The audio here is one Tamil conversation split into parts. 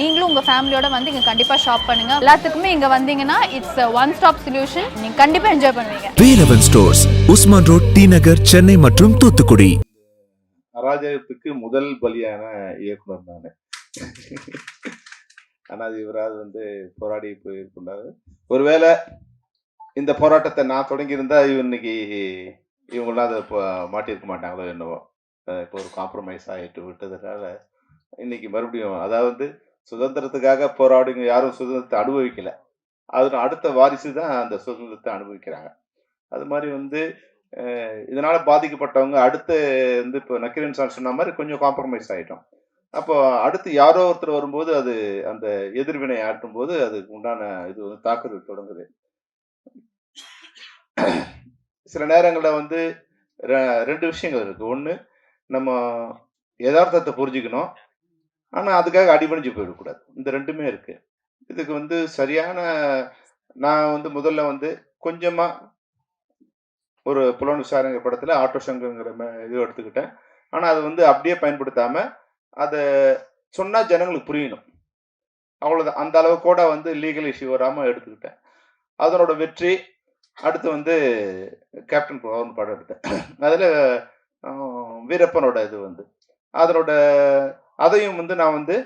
நீங்களும் உங்க ஃபேமிலியோட வந்து இங்க கண்டிப்பா ஷாப் பண்ணுங்க. எல்லாத்துக்குமே இங்க வந்தீங்கன்னா இட்ஸ் ஒன் ஸ்டாப் சொல்யூஷன் நீங்க கண்டிப்பா என்ஜாய் பண்ணுவீங்க. Velavan stores Usman road T Nagar Chennai மற்றும் தூத்துக்குடி. அராஜகத்துக்கு முதல் பலியான இயக்குனர் நான். ஆனால் இவராது வந்து போராடி போயிருக்கின்றாரு ஒருவேளை இந்த போராட்டத்தை நான் தொடங்கியிருந்தா இவ இன்னைக்கு இவங்களாம் அதை இப்போ மாட்டியிருக்க மாட்டாங்களோ என்னவோ. இப்போ ஒரு காம்ப்ரமைஸ் ஆகிட்டு விட்டதுனால இன்னைக்கு மறுபடியும் அதாவது சுதந்திரத்துக்காக போராடுங்க யாரும் சுதந்திரத்தை அனுபவிக்கல. அது அடுத்த வாரிசு தான் அந்த சுதந்திரத்தை அனுபவிக்கிறாங்க. அது மாதிரி வந்து இதனால பாதிக்கப்பட்டவங்க அடுத்து வந்து இப்போ நக்கீரன் சார் சொன்ன மாதிரி கொஞ்சம் காம்ப்ரமைஸ் ஆகிட்டோம் அப்போ அடுத்து யாரோ ஒருத்தர் வரும்போது அது அந்த எதிர்வினை ஆட்டும் போது அதுக்கு உண்டான இது வந்து தாக்குதல் தொடங்குது. சில நேரங்களில் வந்து ரெ- ரெண்டு விஷயங்கள் இருக்கு. ஒன்று நம்ம யதார்த்தத்தை புரிஞ்சுக்கணும். ஆனால் அதுக்காக அடிபணிஞ்சு போயிடக்கூடாது. இந்த ரெண்டுமே இருக்கு. இதுக்கு வந்து சரியான நான் வந்து முதல்ல வந்து கொஞ்சமாக ஒரு புலன் விசாரணை படத்தில் ஆட்டோ சங்கங்கிற ம- இது எடுத்துக்கிட்டேன். ஆனால் அது வந்து அப்படியே பயன்படுத்தாமல் அதை சொன்னால் ஜனங்களுக்கு புரியணும். அவ்வளோதான் அந்த அளவு கூட வந்து லீகல் இஷ்யூ வராமல் எடுத்துக்கிட்டேன். அதனோட வெற்றி அடுத்து வந்து கேப்டன் பவர்னு படம் எடுத்தேன். அதில் வீரப்பனோட இது வந்து. அதனோட அதையும் வந்து நான் வந்து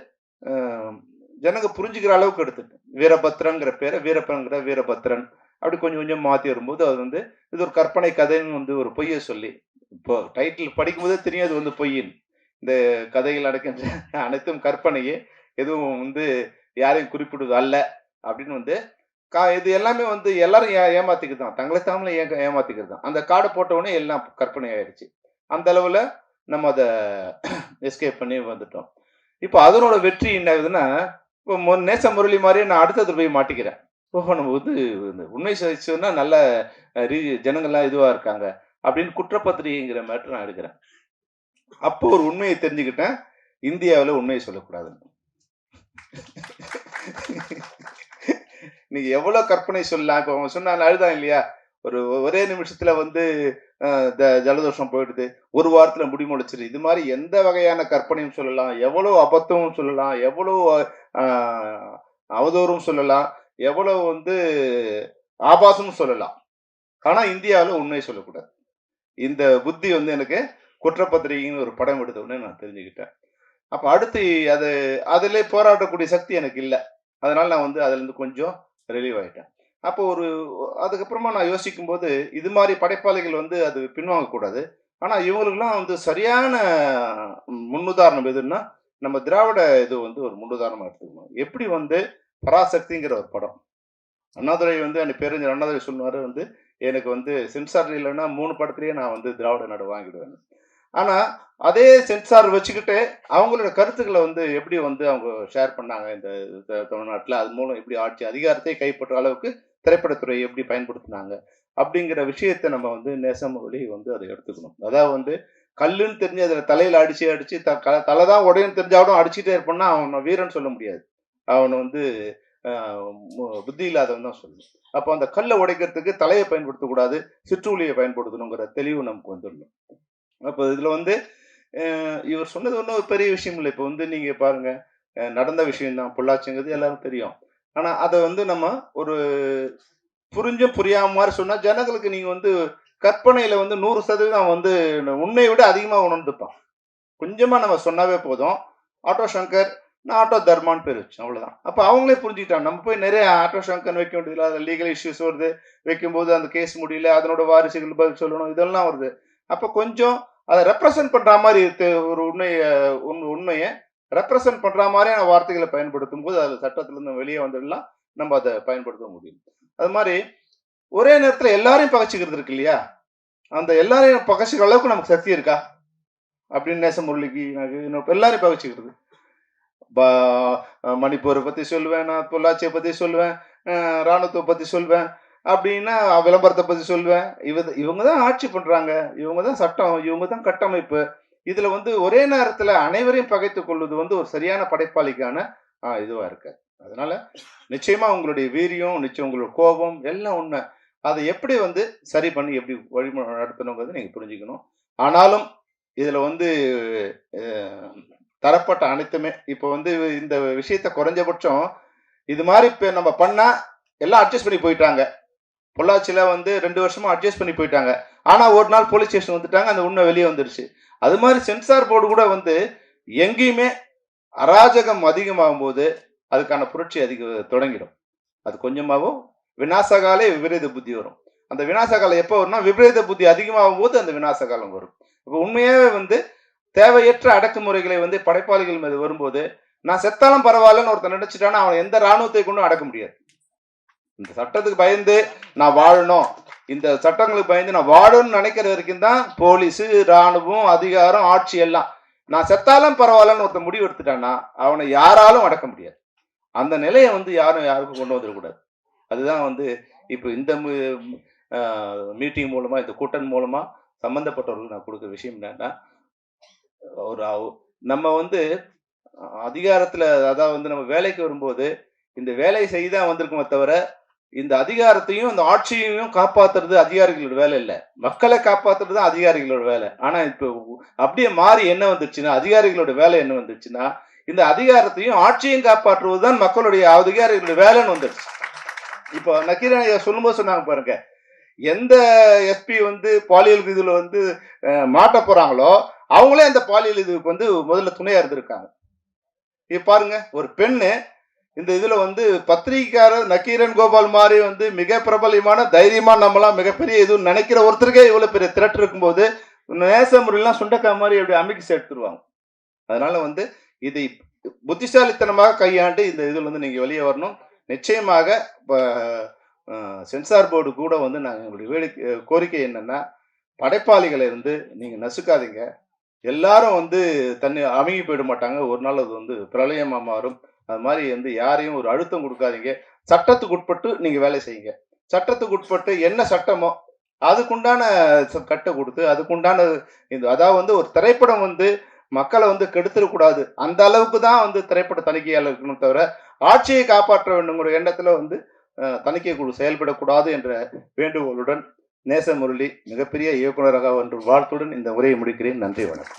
ஜனங்க புரிஞ்சுக்கிற அளவுக்கு எடுத்துட்டேன். வீரபத்ரங்கிற பேரை வீரப்பங்கிற வீரபத்ரன் அப்படி கொஞ்சம் கொஞ்சம் மாற்றி வரும்போது அது வந்து இது ஒரு கற்பனை கதைன்னு வந்து ஒரு பொய்யை சொல்லி இப்போ டைட்டில் படிக்கும்போதே தெரியும் அது வந்து பொய்யின் இந்த கதைகள் அடக்கின்ற அனைத்தும் கற்பனையே எதுவும் வந்து யாரையும் குறிப்பிடுவது அல்ல அப்படின்னு வந்து கா இது எல்லாமே வந்து எல்லாரும் ஏ ஏமாத்திக்கிறது தான் தங்களை தாமலை ஏ ஏமாத்திக்கிறது தான். அந்த காடு போட்டவுடனே எல்லாம் கற்பனை ஆயிடுச்சு. அந்த அளவில் நம்ம அதை எஸ்கேப் பண்ணி வந்துட்டோம். இப்போ அதனோட வெற்றி என்ன ஆகுதுன்னா இப்போ மு- நேச முரளி மாதிரியே நான் அடுத்தது போய் மாட்டிக்கிறேன். ஓஹோ நம்ம வந்து இந்த உண்மை சொன்னா நல்ல ரீ- ஜனங்கள்லாம் இதுவாக இருக்காங்க அப்படின்னு குற்றப்பத்திரிகைங்கிற மேட்டர் நான் எடுக்கிறேன். அப்போ ஒரு உண்மையை தெரிஞ்சுக்கிட்டேன். இந்தியாவில் உண்மையை சொல்லக்கூடாதுன்னு. நீங்க எவ்வளவு கற்பனை சொல்லலாம்? இப்போ அவன் சொன்னான் அழுதான் இல்லையா? ஒரு ஒரே நிமிஷத்துல வந்து த- ஜலதோஷம் போயிடுது. ஒரு வாரத்துல முடி முளைச்சிரு இது மாதிரி எந்த வகையான கற்பனையும் சொல்லலாம். எவ்வளவு அபத்தமும் சொல்லலாம். எவ்வளவு அவதூறும் சொல்லலாம். எவ்வளவு வந்து ஆபாசமும் சொல்லலாம். ஆனா இந்தியாவில் உண்மையை சொல்லக்கூடாது. இந்த புத்தி வந்து எனக்கு குற்றப்பத்திரிகைன்னு ஒரு படம் எடுத்த உடனே நான் தெரிஞ்சுக்கிட்டேன். அப்போ அடுத்து அது அதிலே போராடக்கூடிய சக்தி எனக்கு இல்லை. அதனால நான் வந்து அதுலேருந்து கொஞ்சம் ரிலீவ் ஆயிட்டேன். அப்போ ஒரு அதுக்கப்புறமா நான் யோசிக்கும் போது இது மாதிரி படைப்பாளிகள் வந்து அது பின்வாங்கக்கூடாது. ஆனால் இவங்களுக்குலாம் வந்து சரியான முன்னுதாரணம் எதுன்னா நம்ம திராவிட இது வந்து ஒரு முன்னுதாரணமாக எடுத்துக்கணும். எப்படி வந்து பராசக்திங்கிற ஒரு படம். அண்ணாதுரை வந்து அந்த பேரஞ்சர் அண்ணாதுரை சொன்னார் வந்து எனக்கு வந்து சென்சார் இல்லைன்னா மூணு படத்துலேயே நான் வந்து திராவிட நாடு வாங்கிடுவேன் ஆனால் அதே சென்சார் வச்சுக்கிட்டு அவங்களோட கருத்துக்களை வந்து எப்படி வந்து அவங்க ஷேர் பண்ணாங்க இந்த தமிழ்நாட்டில்? அது மூலம் எப்படி ஆட்சி அதிகாரத்தை கைப்பற்ற அளவுக்கு திரைப்படத்துறை எப்படி பயன்படுத்தினாங்க அப்படிங்கிற விஷயத்த நம்ம வந்து நேசமொழி வந்து அதை எடுத்துக்கணும். அதாவது வந்து கல்லுன்னு தெரிஞ்சு அதில் தலையில் அடிச்சு அடிச்சு த க- தலை தான் உடையும் தெரிஞ்சாலும் அடிச்சுட்டே இருப்பான்னா அவனை வீரன் சொல்ல முடியாது. அவனை வந்து மு- புத்தி இல்லாதவன் தான் சொல்லணும். அப்போ அந்த கல்லை உடைக்கிறதுக்கு தலையை பயன்படுத்தக்கூடாது சிற்றூலியை பயன்படுத்தணுங்கிற தெளிவு நமக்கு வந்துடணும். அப்போ இதில் வந்து இவர் சொன்னது ஒன்றும் ஒரு பெரிய விஷயம் இல்லை. இப்போ வந்து நீங்கள் பாருங்க நடந்த விஷயம் தான் பொள்ளாச்சிங்கிறது எல்லாரும் தெரியும். ஆனால் அதை வந்து நம்ம ஒரு புரிஞ்சும் புரியாம மாதிரி சொன்னால் ஜனங்களுக்கு நீங்கள் வந்து கற்பனையில் வந்து நூறு சதவீதம் வந்து உண்மையை விட அதிகமாக உணர்ந்துப்பான் கொஞ்சமாக நம்ம சொன்னாவே போதும். ஆட்டோ சங்கர் நான் ஆட்டோ தர்மான்னு பேர் வச்சேன் அவ்வளோதான் அப்போ அவங்களே புரிஞ்சுக்கிட்டாங்க. நம்ம போய் நிறைய ஆட்டோ சங்கர் வைக்க வேண்டியதில்லை. அதில் லீகல் இஷ்யூஸ் வருது. வைக்கும்போது அந்த கேஸ் முடியல. அதனோட வாரிசுகள் பதில் சொல்லணும். இதெல்லாம் வருது. அப்போ கொஞ்சம் அதை ரெப்ரசன்ட் பண்ற மாதிரி ஒரு உண்மையை உண்- உண்மையை ரெப்ரசன்ட் பண்ற மாதிரியான வார்த்தைகளை பயன்படுத்தும் போது அது சட்டத்துல இருந்து வெளியே வந்துடலாம் நம்ம அதை பயன்படுத்த முடியும். அது மாதிரி ஒரே நேரத்துல எல்லாரையும் பகைச்சிக்கிறது இருக்கு இல்லையா? அந்த எல்லாரையும் பகச்சிக்கிற அளவுக்கு நமக்கு சக்தி இருக்கா? அப்படின்னு நேச முரளிக்கு எனக்கு எல்லாரையும் பகச்சிக்கிறது. மணிப்பூரை பத்தி சொல்லுவேன் நான் பொள்ளாச்சியை பத்தி சொல்லுவேன் ராணுவத்தை பத்தி சொல்வேன் அப்படின்னா விளம்பரத்தை பத்தி சொல்லுவேன். இவ இவங்க தான் ஆட்சி பண்றாங்க. இவங்க தான் சட்டம் இவங்க தான் கட்டமைப்பு. இதுல வந்து ஒரே நேரத்துல அனைவரையும் பகைத்துக் கொள்வது வந்து ஒரு சரியான படைப்பாளிக்கான இதுவா இருக்காது அதனால நிச்சயமா உங்களுடைய வீரியம் நிச்சயம் உங்களோட கோபம் எல்லாம் உண்மை. அதை எப்படி வந்து சரி பண்ணி எப்படி வழிமுறை நடத்தணுங்கிறத நீங்க புரிஞ்சுக்கணும். ஆனாலும் இதுல வந்து தரப்பட்ட அனைத்துமே இப்போ வந்து இந்த விஷயத்த குறைஞ்சபட்சம் இது மாதிரி இப்போ நம்ம பண்ணா எல்லாம் அட்ஜஸ்ட் பண்ணி போயிட்டாங்க. பொள்ளாச்சியில் வந்து ரெண்டு வருஷமா அட்ஜஸ்ட் பண்ணி போயிட்டாங்க. ஆனால் ஒரு நாள் போலீஸ் ஸ்டேஷன் வந்துட்டாங்க அந்த உண்மை வெளியே வந்துருச்சு. அது மாதிரி சென்சார் போர்டு கூட வந்து எங்கேயுமே அராஜகம் அதிகமாகும் போது அதுக்கான புரட்சி அதிக தொடங்கிடும். அது கொஞ்சமாகவும் விநாசகாலே விபரீத புத்தி வரும். அந்த வினாசகாலம் எப்போ வரும்னா விபரீத புத்தி அதிகமாகும் போது அந்த விநாசகாலம் வரும். இப்போ உண்மையாகவே வந்து தேவையற்ற அடக்குமுறைகளை வந்து படைப்பாளிகள் மீது வரும்போது நான் செத்தாலும் பரவாயில்லன்னு ஒருத்தன் நினைச்சிட்டானா அவன் எந்த இராணுவத்தை கொண்டும் அடக்க முடியாது. இந்த சட்டத்துக்கு பயந்து நான் வாழணும். இந்த சட்டங்களுக்கு பயந்து நான் வாழணும்னு நினைக்கிற வரைக்கும் தான் போலீஸு இராணுவம் அதிகாரம் ஆட்சி எல்லாம். நான் செத்தாலும் பரவாயில்லன்னு ஒருத்தன் முடிவு எடுத்துட்டான்னா அவனை யாராலும் அடக்க முடியாது. அந்த நிலையை வந்து யாரும் யாருக்கும் கொண்டு வந்துடக்கூடாது அதுதான் வந்து இப்போ இந்த மீட்டிங் மூலமா இந்த கூட்டம் மூலமா சம்பந்தப்பட்டவர்களுக்கு நான் கொடுக்குற விஷயம் என்னன்னா ஒரு நம்ம வந்து அதிகாரத்தில் அதாவது வந்து நம்ம வேலைக்கு வரும்போது இந்த வேலையை செய்தான் வந்திருக்குமே தவிர இந்த அதிகாரத்தையும் இந்த ஆட்சியையும் காப்பாத்துறது அதிகாரிகளோட வேலை இல்லை. மக்களை காப்பாத்துறது தான் அதிகாரிகளோட வேலை. ஆனா இப்போ அப்படியே மாறி என்ன வந்துருச்சுன்னா அதிகாரிகளோட வேலை என்ன வந்துருச்சுன்னா இந்த அதிகாரத்தையும் ஆட்சியையும் காப்பாற்றுவது தான் மக்களுடைய அதிகாரிகளோட வேலைன்னு வந்துருச்சு. இப்போ நக்கீரன் ஐயா சொல்லும்போது சொன்னாங்க பாருங்க எந்த எஸ்பி வந்து பாலியல் இதில் வந்து மாட்ட போறாங்களோ அவங்களே அந்த பாலியல் இதுக்கு வந்து முதல்ல துணையா இருந்திருக்காங்க. இப்ப பாருங்க ஒரு பெண்ணு இந்த இதுல வந்து பத்திரிகைக்காரர் நக்கீரன் கோபால் மாதிரி வந்து மிக பிரபலமான தைரியமா நம்மளாம் மிகப்பெரிய இது நினைக்கிற ஒருத்தருக்கே இவ்வளவு பெரிய திரட்டு இருக்கும்போது நேச முறையெல்லாம் சுண்டக்காய் மாதிரி அப்படி அமைக்கி சேர்த்துருவாங்க அதனால வந்து இதை புத்திசாலித்தனமாக கையாண்டு இந்த இதுல வந்து நீங்க வெளியே வரணும். நிச்சயமாக இப்போ சென்சார் போர்டு கூட வந்து நாங்கள் எங்களுடைய வேடிக்கை கோரிக்கை என்னன்னா படைப்பாளிகளை வந்து நீங்க நசுக்காதீங்க. எல்லாரும் வந்து தண்ணி அமைங்கி போயிட மாட்டாங்க. ஒரு நாள் அது வந்து பிரளயமா மாறும். அது மாதிரி வந்து யாரையும் ஒரு அழுத்தம் கொடுக்காதீங்க. சட்டத்துக்கு உட்பட்டு நீங்க வேலை செய்யுங்க. சட்டத்துக்கு உட்பட்டு என்ன சட்டமோ அதுக்குண்டான கட்டை கொடுத்து அதுக்குண்டான இது அதாவது வந்து ஒரு திரைப்படம் வந்து மக்களை வந்து கெடுத்துடக்கூடாது. அந்த அளவுக்கு தான் வந்து திரைப்பட தணிக்கையாளர் இருக்கணும் தவிர ஆட்சியை காப்பாற்ற வேண்டுங்கிற எண்ணத்துல வந்து தணிக்கை குழு செயல்படக்கூடாது என்ற வேண்டுகோளுடன் நேச முரளி மிகப்பெரிய இயக்குனராக ஒன்று வாழ்த்துடன் இந்த உரையை முடிக்கிறேன். நன்றி வணக்கம்.